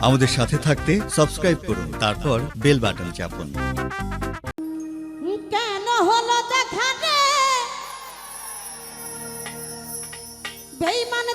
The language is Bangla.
আমাদের সাথে থাকতে সাবস্ক্রাইব করুন তারপর বেল বাটন চাপুন। কেন হলো দেখানে বেইমান